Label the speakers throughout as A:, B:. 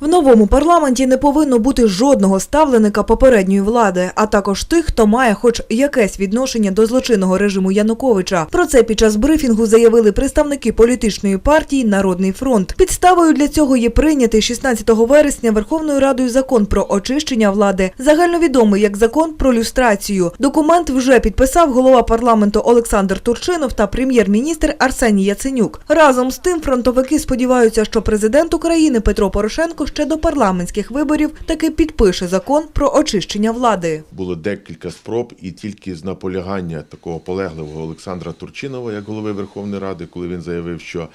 A: В новому парламенті не повинно бути жодного ставленика попередньої влади, а також тих, хто має хоч якесь відношення до злочинного режиму Януковича. Про це під час брифінгу заявили представники політичної партії Народний фронт. Підставою для цього є прийнятий 16 вересня Верховною Радою закон про очищення влади, загальновідомий як закон про люстрацію. Документ вже підписав голова парламенту Олександр Турчинов та прем'єр-міністр Арсеній Яценюк. Разом з тим фронтовики сподіваються, що президент України Петро Порошенко ще до парламентських виборів таки підпише закон про очищення влади.
B: Було декілька спроб, і тільки з наполягання такого полегливого Олександра Турчинова, як голови Верховної Ради, коли він заявив, що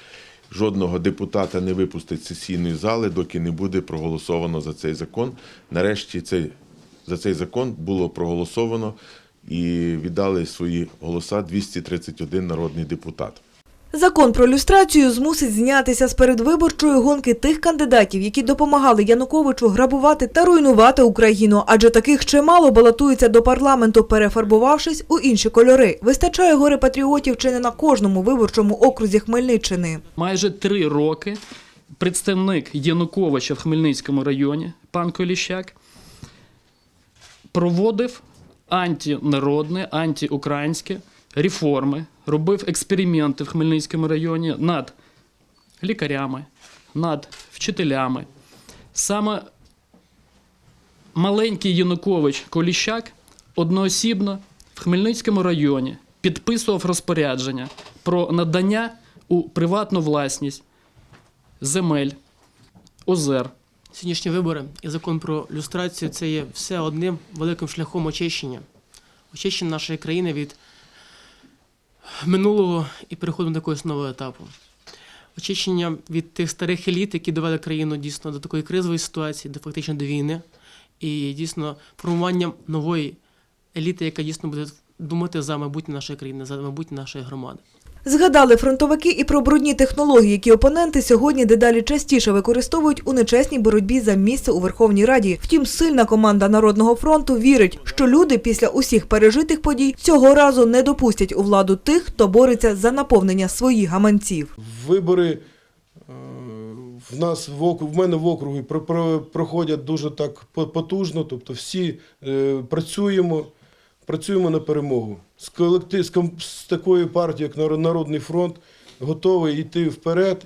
B: жодного депутата не випустить з сесійної зали, доки не буде проголосовано за цей закон. Нарешті цей, за цей закон було проголосовано і віддали свої голоса 231 народний депутат.
A: Закон про люстрацію змусить знятися з передвиборчої гонки тих кандидатів, які допомагали Януковичу грабувати та руйнувати Україну, адже таких чимало балотуються до парламенту, перефарбувавшись у інші кольори. Вистачає горе патріотів чи не на кожному виборчому окрузі Хмельниччини.
C: Майже три роки представник Януковича в Хмельницькому районі, пан Коліщак, проводив антинародне, антиукраїнське реформи, робив експерименти в Хмельницькому районі над лікарями, над вчителями. Саме маленький Янукович Коліщак одноосібно в Хмельницькому районі підписував розпорядження про надання у приватну власність земель, озер.
D: Сьогоднішні вибори і закон про люстрацію це є все одним великим шляхом очищення. Очищення нашої країни від минулого і переходимо до якогось нового етапу. Очищення від тих старих еліт, які довели країну дійсно до такої кризової ситуації, до фактично до війни, і дійсно формуванням нової еліти, яка дійсно буде думати за майбутнє нашої країни, за майбутнє нашої громади.
A: Згадали фронтовики і про брудні технології, які опоненти сьогодні дедалі частіше використовують у нечесній боротьбі за місце у Верховній Раді. Втім, сильна команда Народного фронту вірить, що люди після усіх пережитих подій цього разу не допустять у владу тих, хто бореться за наповнення своїх гаманців.
E: Вибори е, в нас в округ, в мене в округі про- про- проходять дуже так по- потужно, тобто всі е, працюємо, працюємо на перемогу. З, колектив, з, такою партією, як Нар- Народний фронт, готовий йти вперед